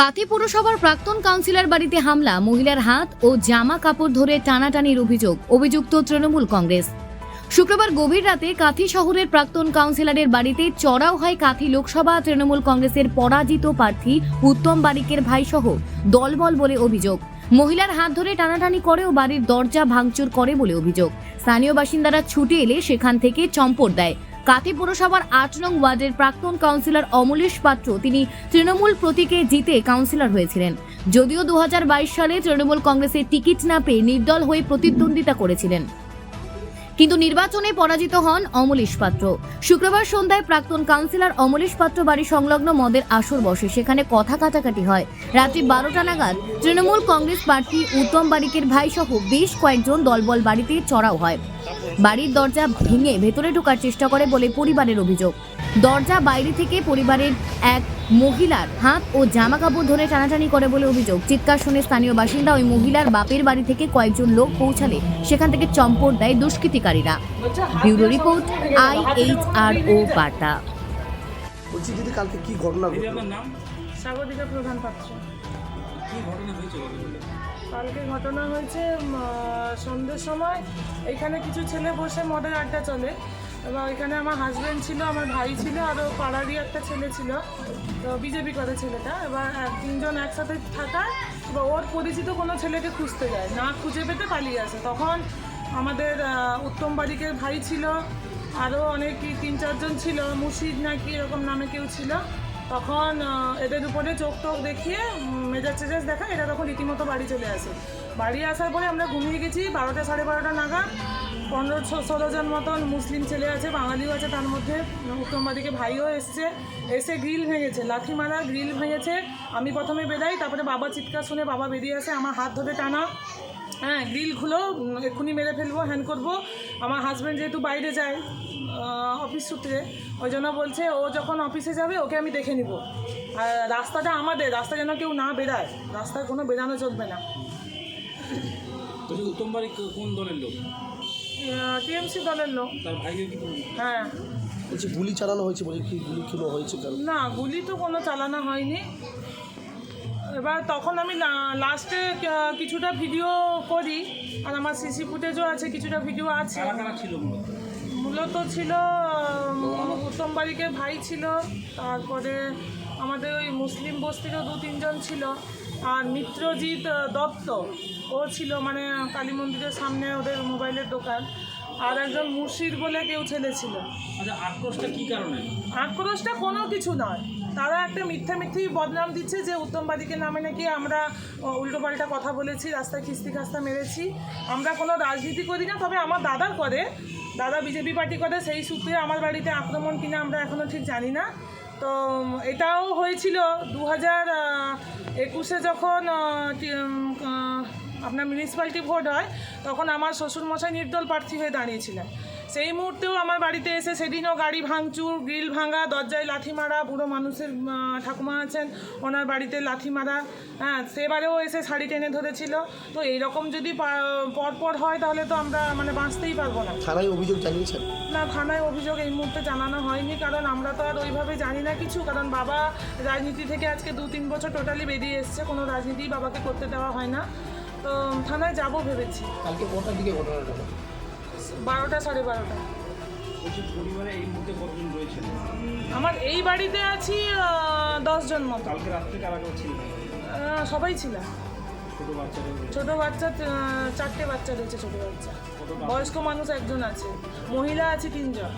কাথি পুরসভার প্রাক্তন কাউন্সিলর বাড়িতে হামলা, মহিলার হাত ও জামা কাপড় ধরে টানাটানির অভিযোগ, অভিযুক্ত তৃণমূল কংগ্রেস। শুক্রবার গভীর রাতে কাথি শহরের প্রাক্তন কাউন্সিলরের বাড়িতে চড়াও হয় কাথি লোকসভা তৃণমূল কংগ্রেসের পরাজিত প্রার্থী উত্তম বারিকের ভাইসহ দলবল বলে অভিযোগ। মহিলার হাত ধরে টানাটানি করে ও বাড়ির দরজা ভাঙচুর করে বলে অভিযোগ। স্থানীয় বাসিন্দারা ছুটে এলে সেখান থেকে চম্পট দেয়। কাথি পুরসভার আট নং ওয়ার্ডের প্রাক্তন কাউন্সিলর অমলেশ পাত্র, তিনি তৃণমূল প্রতীকে জিতে কাউন্সিলর হয়েছিলেন। যদিও দু হাজার বাইশ সালে তৃণমূল কংগ্রেসের টিকিট না পেয়ে নির্দল হয়ে প্রতিদ্বন্দ্বিতা করেছিলেন। কিন্তু নির্বাচনে পরাজিত হন অমলেশ পাত্র। শুক্রবার সন্ধ্যায় প্রাক্তন কাউন্সিলর অমলেশ পাত্র বাড়ি সংলগ্ন মদের আসর বসে। সেখানে কথা কাটাকাটি হয়। রাত্রি বারোটা নাগাদ তৃণমূল কংগ্রেস প্রার্থী উত্তম বারিকের ভাই সহ বেশ কয়েকজন দলবল বাড়িতে চড়াও হয়। বাড়ির দরজা ভেঙে ভেতরে ঢোকার চেষ্টা করে বলে পরিবারের অভিযোগ। দরজা বাইরে থেকে পরিবারের এক মহিলার হাত ও জামা কাপড় ধরে টানাটানি করে বলে অভিযোগ। চিৎকার শুনে স্থানীয় বাসিন্দা ওই মহিলার বাপের বাড়ি থেকে কয়েকজন লোক পৌঁছালে সেখান থেকে চম্পট দেয় দুষ্কৃতিকারীরা। Bureau report I H R O বার্তা। বলছি দিদি কালকে কি ঘটনা দিদি ঘটলো? আপনার নাম? স্বাগতিকা প্রধান পাত্র। কি ঘটনা হয়েছে কালকে ঘটনা হয়েছে সন্ধ্যের সময়। এখানে কিছু ছেলে বসে মদের আড্ডা চলে। এবং এখানে আমার হাজব্যান্ড ছিল, আমার ভাই ছিল আরও পাড়ারই একটা ছেলে ছিল, তো বিজেপি করে ছেলেটা। এবার তিনজন একসাথে থাকায় এবার ওর পরিচিত কোনো ছেলেকে খুঁজতে যায়, না খুঁজে পেতে পালিয়ে আসে। তখন আমাদের উত্তম বাড়িকের ভাই ছিল আরও অনেক, তিন চারজন ছিল, মুর্শিদ নাকি এরকম নামে কেউ ছিল। তখন এদের উপরে চোখ টোক দেখিয়ে মেজাজ টেজাজ দেখা এরা তখন রীতিমতো বাড়ি চলে আসে। বাড়ি আসার পরে আমরা ঘুমিয়ে গেছি বারোটা সাড়ে বারোটা নাগাদ। পনেরো ষোলো জন মতন মুসলিম ছেলে আছে, বাঙালিও আছে তার মধ্যে উত্তমবাদীকে ভাইও এসছে। এসে গ্রিল ভেঙেছে লাথি মারা গ্রিল ভেঙেছে। আমি প্রথমে বেরাই তারপরে বাবা চিৎকার শুনে বাবা বেরিয়ে আসে, আমার হাত ধরে টানা। হ্যাঁ গ্রিল খুলো এক্ষুনি মেরে ফেলব হ্যান করব। আমার হাজব্যান্ড যেহেতু বাইরে যায় অফিস সূত্রে ওই জন্য বলছে ও যখন অফিসে যাবে ওকে আমি দেখে নিব। আর রাস্তাটা আমাদের রাস্তা যেন কেউ না বেরায় রাস্তায় কোনো বেরানো চলবে না। বলছি উত্তম বাড়ি কোন দলের লোক? টিএমসি দলের লোক। তার ভাইকে হ্যাঁ। বলছি গুলি চালানো হয়েছে বলে কি গুলি কিনো হয়েছে না গুলি তো কোনো চালানো হয়নি। এবার তখন আমি লাস্টে কিছুটা ভিডিও করি। আর আমার সিসি ফুটেজও আছে কিছুটা ভিডিও আছে। মূলত? ছিল উত্তম বারিকের ভাই ছিল তারপরে আমাদের ওই মুসলিম বস্তিরও দু তিনজন ছিল। আর মিত্রজিৎ দত্ত ও ছিল মানে কালী মন্দিরের সামনে ওদের মোবাইলের দোকান। আর একজন মুর্শিদ বলে কেউ ছেলে ছিল। আচ্ছা আক্রোশটা কি কারণে? আক্রোশটা কোনো কিছু নয়। তারা একটা মিথ্যা মিথ্যি বদনাম দিচ্ছে যে উত্তমবাদীকে নামে নাকি আমরা উল্টোপাল্টা কথা বলেছি, রাস্তায় কিস্তি খাস্তা মেরেছি। আমরা কোনো রাজনীতি করি না, তবে আমার দাদা করে, দাদা বিজেপি পার্টি করে, সেই সূত্রে আমার বাড়িতে আক্রমণ কিনা আমরা এখনও ঠিক জানি না। তো এটাও হয়েছিল দু হাজার একুশে যখন আপনার মিউনিসিপ্যালিটি ভোট হয়, তখন আমার শ্বশুরমশাই নির্দল প্রার্থী হয়ে দাঁড়িয়েছিলেন। সেই মুহূর্তেও আমার বাড়িতে এসে সেদিনও গাড়ি ভাঙচুর গ্রিল ভাঙা দরজায় লাথি মারা বুড়ো মানুষের ঠাকুমা আছেন ওনার বাড়িতে লাথি মারা হ্যাঁ সেবারেও এসে শাড়ি টেনে ধরেছিল। তো এইরকম যদি পরপর হয় তাহলে তো আমরা মানে বাঁচতেই পারব না। থানায় অভিযোগ জানিয়েছেন? না থানায় অভিযোগ এই মুহূর্তে জানানো হয়নি কারণ আমরা তো আর ওইভাবে জানি না কিছু কারণ বাবা রাজনীতি থেকে আজকে দু তিন বছর টোটালি বেরিয়ে এসছে কোনো রাজনীতি বাবাকে করতে দেওয়া হয় না। তো থানায় যাব ভেবেছি। কালকে কটার দিকে ঘটনাটা হলো? বারোটা সাড়ে বারোটা। পরিবারে এই মুহূর্তে কতজন রয়েছেন? আমার এই বাড়িতে আছি দশজন মতো। কালকে ছিল। সবাই ছিল। ছোটো ছোট বাচ্চা চারটে বাচ্চা রয়েছে ছোট বাচ্চা? বয়স্ক মানুষ একজন আছে। মহিলা আছে তিনজন।